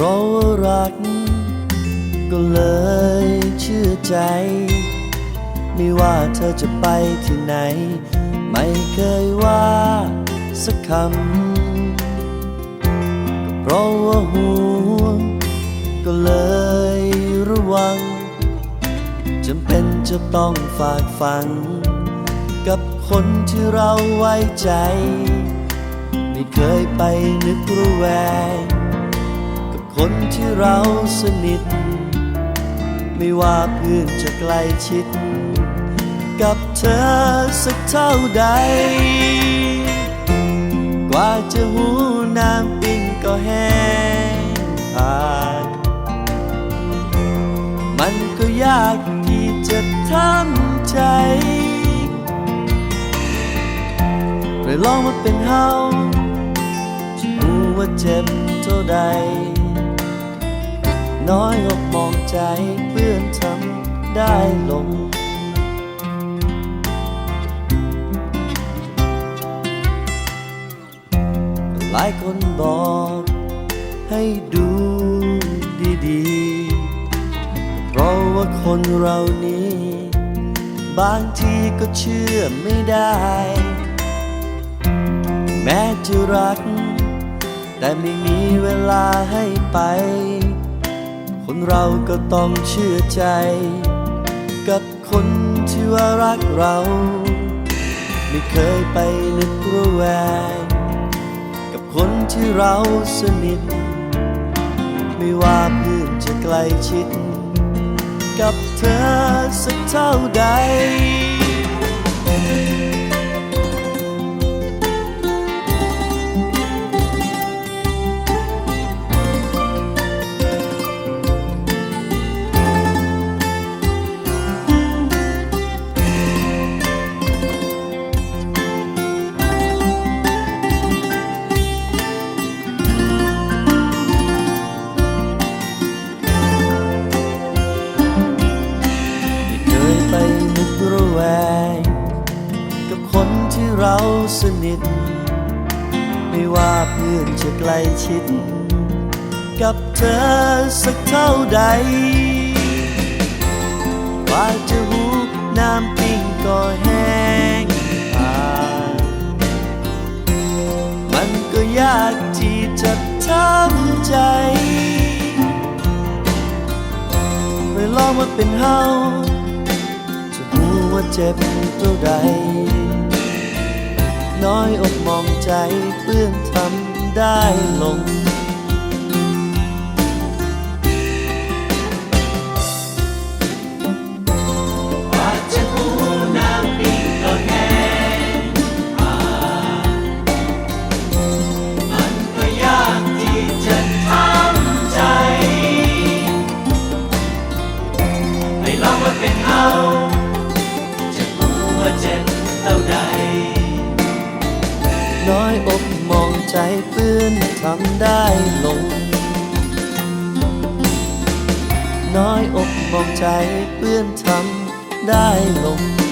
เพราะรัก ก็เลยเชื่อใจ ไม่ว่าเธอจะไปที่ไหน ไม่เคยว่าสักคำ เพราะว่าห่วง ก็เลยระวังจำเป็นจะต้องฝากฝัง กับคนที่เราไว้ใจ ไม่เคยไปนึกระแวง คนที่เราสนิท ไม่ว่าเพื่อนจะใกล้ชิด กับเธอสักเท่าใด กว่าจะหูน้ำปิ้งก็แห้งผ่านมันก็ยากที่จะทำใจเลยลองมาเป็นเฮาจะรู้ว่าเจ็บเท่าใด น้อยอกมองใจเพื่อนทำได้ลง หลายคนบอกให้ดูดีๆ เพราะว่าคนเรานี้ บางทีก็เชื่อไม่ได้ แม้จะรัก แต่ไม่มีเวลาให้ไป เราก็ต้องเชื่อใจ กับคนที่ว่ารักเรา ไม่เคยไปนึกระแวง กับคนที่เราสนิท ไม่ว่าเพื่อนจะใกล้ชิด กับเธอสักเท่าใด วง กับคนที่เราสนิท ไม่ว่าเพื่อนจะใกล้ชิด กับเธอสักเท่าใด ว่าจะหูน้ำปิ้งก็แห้งผ่านมันก็ยากที่จะทำใจเลยลองมาเป็นเฮา ว่าเจ็บเท่าใดน้อยอกมองใจเพื่อนทำได้ลงใน้อยอกมองใจเพื่อนทำได้ลง น้อยอกมองใจเพื่อนทำได้ลง